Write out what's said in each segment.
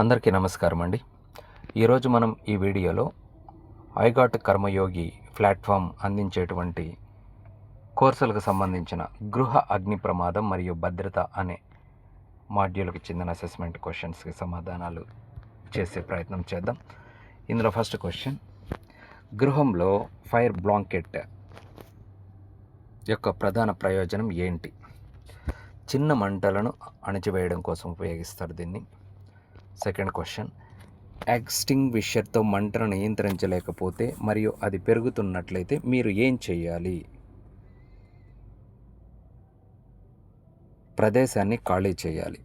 అందరికీ నమస్కారం అండి. ఈరోజు మనం ఈ వీడియోలో ఐగాట్ కర్మయోగి ప్లాట్ఫామ్ అందించేటువంటి కోర్సులకు సంబంధించిన గృహ అగ్ని ప్రమాదం మరియు భద్రత అనే మాడ్యూల్కి చెందిన అసెస్మెంట్ క్వశ్చన్స్కి సమాధానాలు చేసే ప్రయత్నం చేద్దాం. ఇందులో ఫస్ట్ క్వశ్చన్ గృహంలో ఫైర్ బ్లాంకెట్ యొక్క ప్రధాన ప్రయోజనం ఏంటి? చిన్న మంటలను అణచివేయడం కోసం ఉపయోగిస్తారు దీన్ని. Second question. ఎక్స్టింగ్విషర్తో మంటను నియంత్రించలేకపోతే మరియు అది పెరుగుతున్నట్లయితే మీరు ఏం చేయాలి ప్రదేశాన్ని ఖాళీ చేయాలి.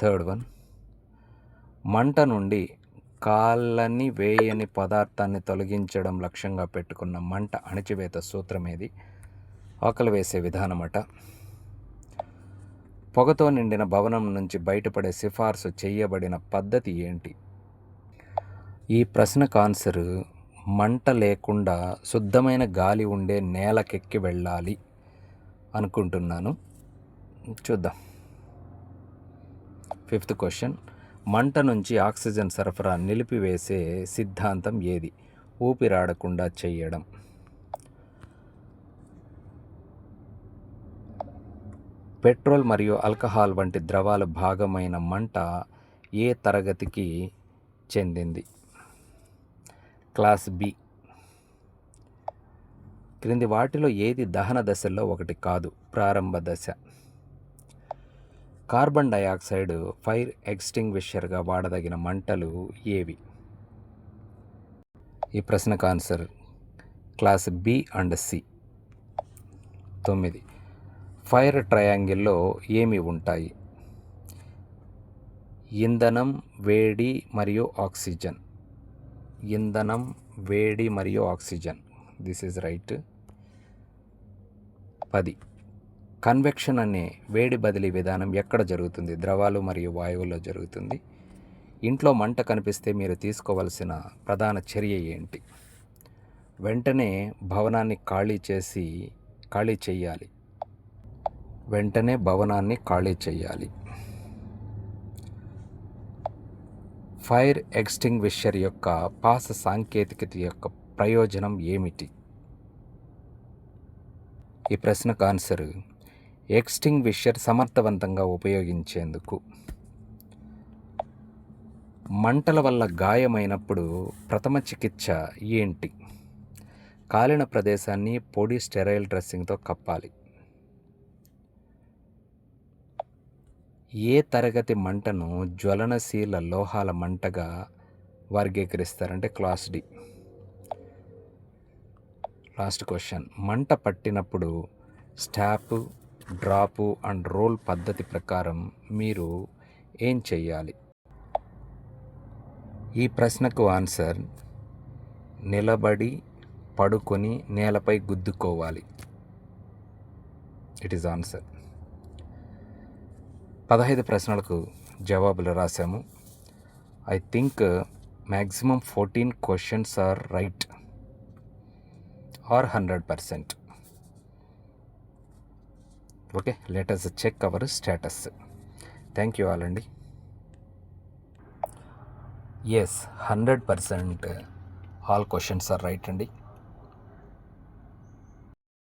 Third one. మంట నుండి కాళ్ళని వేయని పదార్థాన్ని తొలగించడం లక్ష్యంగా పెట్టుకున్న మంట అణచివేత సూత్రం ఏది? ఆకలి వేసే విధానమట. పొగతో నిండిన భవనం నుంచి బయటపడే సిఫార్సు చేయబడిన పద్ధతి ఏంటి? ఈ ప్రశ్నకు ఆన్సర్ మంట లేకుండా శుద్ధమైన గాలి ఉండే నేలకెక్కి వెళ్ళాలి అనుకుంటున్నాను. చూద్దాం. ఫిఫ్త్ క్వశ్చన్ మంట నుంచి ఆక్సిజన్ సరఫరా నిలిపివేసే సిద్ధాంతం ఏది? ఊపిరాడకుండా చేయడం. పెట్రోల్ మరియు ఆల్కహాల్ వంటి ద్రవాల భాగమైన మంట ఏ తరగతికి చెందింది? Class B. క్రింది వాటిలో ఏది దహన దశల్లో ఒకటి కాదు ప్రారంభ దశ. కార్బన్ డయాక్సైడ్ ఫైర్ ఎక్స్టింగ్విషర్గా వాడదగిన మంటలు ఏవి? ఈ ప్రశ్నకు answer class B and C. తొమ్మిది. ఫైర్ ట్రయాంగిల్లో ఏమి ఉంటాయి? ఇంధనం వేడి మరియు ఆక్సిజన్. ఇంధనం వేడి మరియు ఆక్సిజన్. దిస్ ఈజ్ రైట్ పది. కన్వెక్షన్ అనే వేడి బదిలీ విధానం ఎక్కడ జరుగుతుంది? ద్రవాలు మరియు వాయువుల్లో జరుగుతుంది. ఇంట్లో మంట కనిపిస్తే మీరు తీసుకోవలసిన ప్రధాన చర్య ఏంటి? వెంటనే భవనాన్ని ఖాళీ చేసి ఖాళీ చేయాలి. వెంటనే భవనాన్ని ఖాళీ చేయాలి. ఫైర్ ఎక్స్టింగ్విషర్ యొక్క పాస సాంకేతికత యొక్క ప్రయోజనం ఏమిటి? ఈ ప్రశ్నకు ఆన్సర్ ఎక్స్టింగ్విషర్ సమర్థవంతంగా ఉపయోగించేందుకు. మంటల వల్ల గాయమైనప్పుడు ప్రథమ చికిత్స ఏంటి? కాలిన ప్రదేశాన్ని పొడి స్టెరైల్ డ్రెస్సింగ్తో కప్పాలి. ఏ తరగతి మంటను జ్వలనశీల లోహాల మంటగా వర్గీకరిస్తారంటే క్లాస్ డి. Last question. మంట పట్టినప్పుడు స్టాప్ డ్రాపు అండ్ రోల్ పద్ధతి ప్రకారం మీరు ఏం చెయ్యాలి? ఈ ప్రశ్నకు ఆన్సర్ నిలబడి పడుకొని నేలపై గుద్దుకోవాలి. It is answer. పదహైదు ప్రశ్నలకు జవాబులు రాశాము. I think maximum fourteen questions are right or hundred percent okay letters check our status thank you all అండి. Yes hundred percent all questions are right అండి.